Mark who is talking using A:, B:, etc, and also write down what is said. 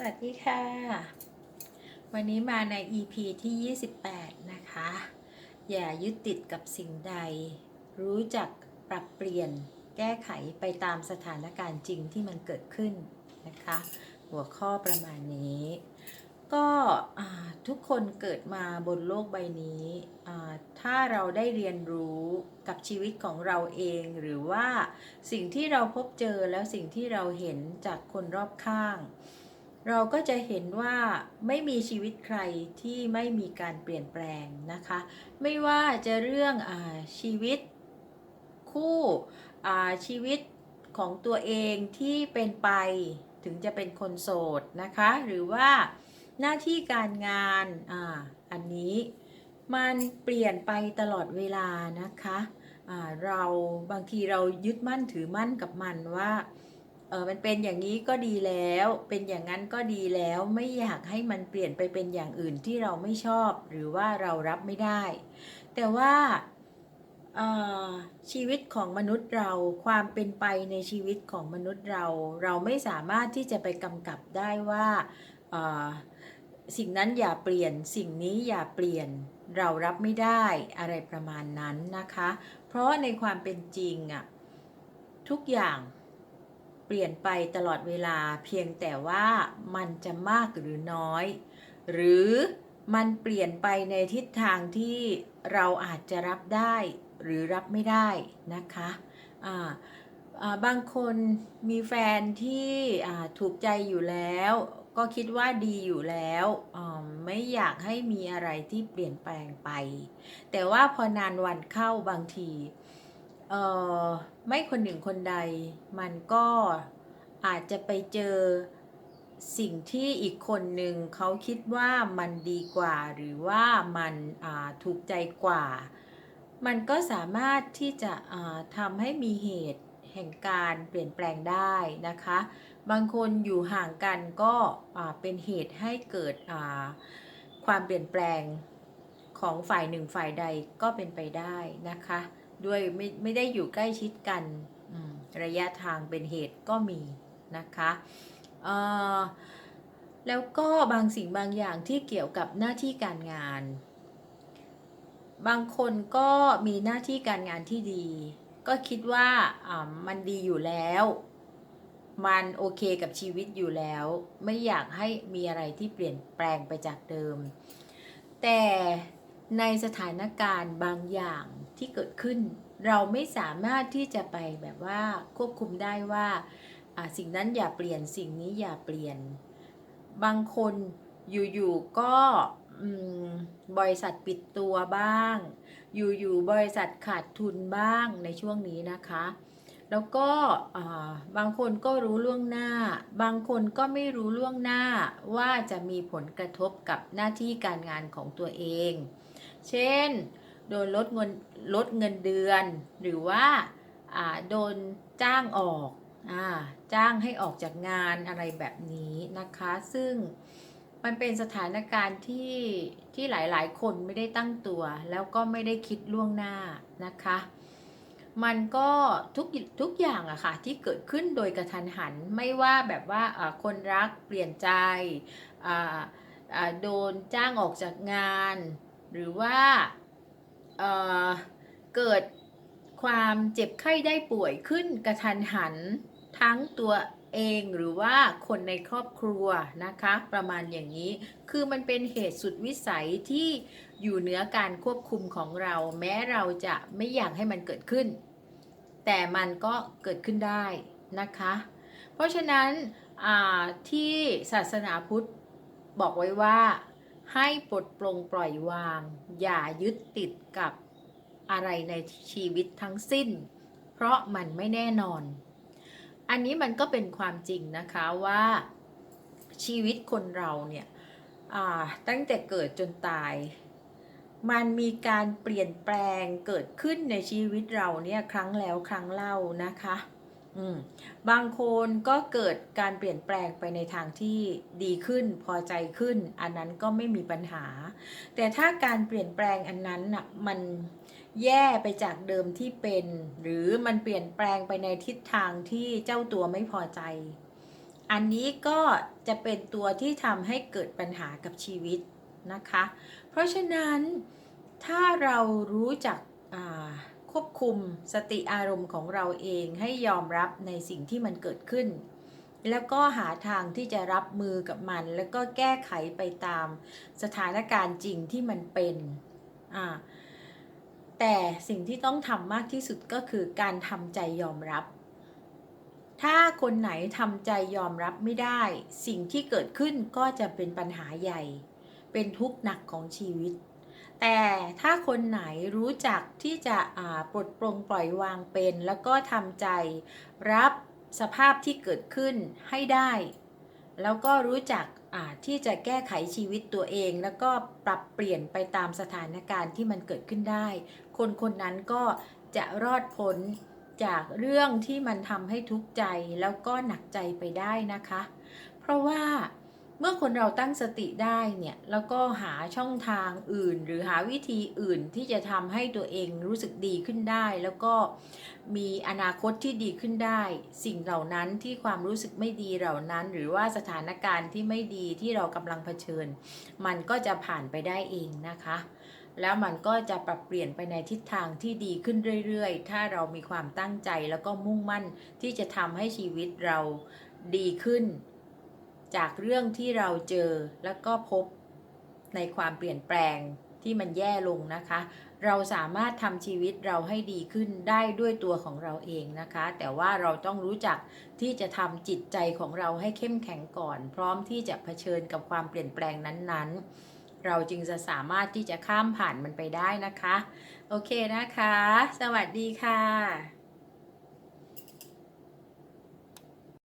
A: สวัสดีค่ะ วันนี้มาใน EP ที่ 28 นะคะ อย่ายึดติดกับสิ่งใด รู้จักปรับเปลี่ยนแก้ไขไปตามสถานการณ์จริงที่มันเกิดขึ้นนะคะ หัวข้อประมาณนี้ ก็ทุกคนเกิดมาบนโลกใบนี้ ถ้าเราได้เรียนรู้กับชีวิตของเราเองหรือว่าสิ่งที่เราพบเจอแล้วสิ่งที่เราเห็นจากคนรอบข้าง เราก็จะเห็นว่าไม่มีชีวิตใครที่ไม่มีการเปลี่ยนแปลงนะคะ ไม่ว่าจะเรื่องอาชีวิตคู่อาชีวิตของตัวเองที่เป็นไปถึงจะเป็นคนโสดนะคะ หรือว่าหน้าที่การงานออันนี้มันเปลี่ยนไปตลอดเวลานะคะอ่าเราบางทีเรายึดมั่นถือมั่นกับมันว่า เออมันเป็นอย่างนี้ก็ดีแล้ว เป็นอย่างนั้นก็ดีแล้ว ไม่อยากให้มันเปลี่ยนไปเป็นอย่างอื่นที่เราไม่ชอบ หรือว่าเรารับไม่ได้ แต่ว่าชีวิตของมนุษย์เราความเป็นไปในชีวิตของมนุษย์เรา เราไม่สามารถที่จะไปกำกับได้ว่าสิ่งนั้นอย่าเปลี่ยนสิ่งนี้อย่าเปลี่ยนเรารับไม่ได้อะไรประมาณนั้นนะคะ เพราะในความเป็นจริงอะทุกอย่าง เปลี่ยนไปตลอดเวลาเพียงแต่ว่ามันจะมากหรือน้อย หรือมันเปลี่ยนไปในทิศทางที่เราอาจจะรับได้หรือรับไม่ได้นะคะบางคนมีแฟนที่ถูกใจอยู่แล้ว ก็คิดว่าดีอยู่แล้วไม่อยากให้มีอะไรที่เปลี่ยนแปลงไป แต่ว่าพอนานวันเข้าบางที เอ่อไม่คนหนึ่งคนใด มันก็อาจจะไปเจอสิ่งที่อีกคนหนึ่งเขาคิดว่ามันดีกว่า หรือว่ามันอ่าถูกใจกว่า มันก็สามารถที่จะอ่าทำให้มีเหตุแห่งการเปลี่ยนแปลงได้นะคะ บางคนอยู่ห่างกันก็อ่าเป็นเหตุให้เกิดอ่าความเปลี่ยนแปลงของฝ่ายหนึ่งฝ่ายใดก็เป็นไปได้นะคะ ด้วยไม่ไม่ได้อยู่ใกล้ชิดกันระยะทางเป็นเหตุก็มีนะคะแล้วก็บางสิ่งบางอย่างที่เกี่ยวกับหน้าที่การงาน บางคนก็มีหน้าที่การงานที่ดี ก็คิดว่ามันดีอยู่แล้ว มันโอเคกับชีวิตอยู่แล้ว ไม่อยากให้มีอะไรที่เปลี่ยนแปลงไปจากเดิม แต่ในสถานการณ์บางอย่าง ที่เกิดขึ้น เราไม่สามารถที่จะไปแบบว่าควบคุมได้ว่าสิ่งนั้นอย่าเปลี่ยนสิ่งนี้อย่าเปลี่ยน บางคนอยู่ๆก็บริษัทปิดตัวบ้าง อยู่ๆบริษัทขาดทุนบ้างในช่วงนี้นะคะ แล้วก็บางคนก็รู้ล่วงหน้า บางคนก็ไม่รู้ล่วงหน้าว่าจะมีผลกระทบกับหน้าที่การงานของตัวเอง เช่น โดนลดเงินลดเงินเดือน หรือว่าโดนจ้างออกอจ้างให้ออกจากงานอะไรแบบนี้นะคะ ซึ่งมันเป็นสถานการณ์ที่ที่หลายๆ คนไม่ได้ตั้งตัว แล้วก็ไม่ได้คิดล่วงหน้านะคะ มันก็ทุกทุกอย่างอะค่ะที่เกิดขึ้นโดยกระทันหันไม่ว่าแบบว่าคนรักเปลี่ยนใจโดนจ้างออกจากงาน หรือว่า เเกิดความเจ็บไข้ได้ป่วยขึ้นกระทันหันทั้งตัวเองหรือว่าคนในครอบครัวนะคะ ประมาณอย่างนี้คือมันเป็นเหตุสุดวิสัยที่อยู่เหนือการควบคุมของเรา แม้เราจะไม่อยากให้มันเกิดขึ้น แต่มันก็เกิดขึ้นได้นะคะ เพราะฉะนั้นที่ศาสนาพุทธบอกไว้ว่า ให้ปลดปลงปล่อยวาง อย่ายึดติดกับอะไรในชีวิตทั้งสิ้น เพราะมันไม่แน่นอน อันนี้มันก็เป็นความจริงนะคะว่าชีวิตคนเราเนี่ยตั้งแต่เกิดจนตาย มันมีการเปลี่ยนแปลงเกิดขึ้นในชีวิตเราเนี่ยครั้งแล้วครั้งเล่านะคะ บางคนก็เกิดการเปลี่ยนแปลงไปในทางที่ดีขึ้นพอใจขึ้น อันนั้นก็ไม่มีปัญหา แต่ถ้าการเปลี่ยนแปลงอันนั้นน่ะมันแย่ไปจากเดิมที่เป็น หรือมันเปลี่ยนแปลงไปในทิศทางที่เจ้าตัวไม่พอใจ อันนี้ก็จะเป็นตัวที่ทำให้เกิดปัญหากับชีวิตนะคะ เพราะฉะนั้นถ้าเรารู้จักอ่า ควบคุมสติอารมณ์ของเราเองให้ยอมรับในสิ่งที่มันเกิดขึ้น แล้วก็หาทางที่จะรับมือกับมัน แล้วก็แก้ไขไปตามสถานการณ์จริงที่มันเป็นอ่าแต่สิ่งที่ต้องทำมากที่สุดก็คือการทำใจยอมรับ ถ้าคนไหนทำใจยอมรับไม่ได้ สิ่งที่เกิดขึ้นก็จะเป็นปัญหาใหญ่ เป็นทุกข์หนักของชีวิต แต่ถ้าคนไหนรู้จักที่จะปลดปลงปล่อยวางเป็น แล้วก็ทำใจรับสภาพที่เกิดขึ้นให้ได้ แล้วก็รู้จักที่จะแก้ไขชีวิตตัวเอง แล้วก็ปรับเปลี่ยนไปตามสถานการณ์ที่มันเกิดขึ้นได้ คนคนนั้นก็จะรอดพ้นจากเรื่องที่มันทำให้ทุกข์ใจแล้วก็หนักใจไปได้นะคะ เพราะว่า เมื่อคนเราตั้งสติได้เนี่ยแล้วก็หาช่องทางอื่น หรือหาวิธีอื่นที่จะทำให้ตัวเองรู้สึกดีขึ้นได้ แล้วก็มีอนาคตที่ดีขึ้นได้ สิ่งเหล่านั้นที่ความรู้สึกไม่ดีเหล่านั้น หรือว่าสถานการณ์ที่ไม่ดีที่เรากำลังเผชิญ มันก็จะผ่านไปได้เองนะคะ แล้วมันก็จะปรับเปลี่ยนไปในทิศทางที่ดีขึ้นเรื่อยๆ ถ้าเรามีความตั้งใจแล้วก็มุ่งมั่นที่จะทำให้ชีวิตเราดีขึ้น จากเรื่องที่เราเจอแล้วก็พบในความเปลี่ยนแปลงที่มันแย่ลงนะคะ เราสามารถทำชีวิตเราให้ดีขึ้นได้ด้วยตัวของเราเองนะคะ แต่ว่าเราต้องรู้จักที่จะทำจิตใจของเราให้เข้มแข็งก่อน พร้อมที่จะเผชิญกับความเปลี่ยนแปลงนั้นๆ เราจึงจะสามารถที่จะข้ามผ่านมันไปได้นะคะ โอเคนะคะ สวัสดีค่ะ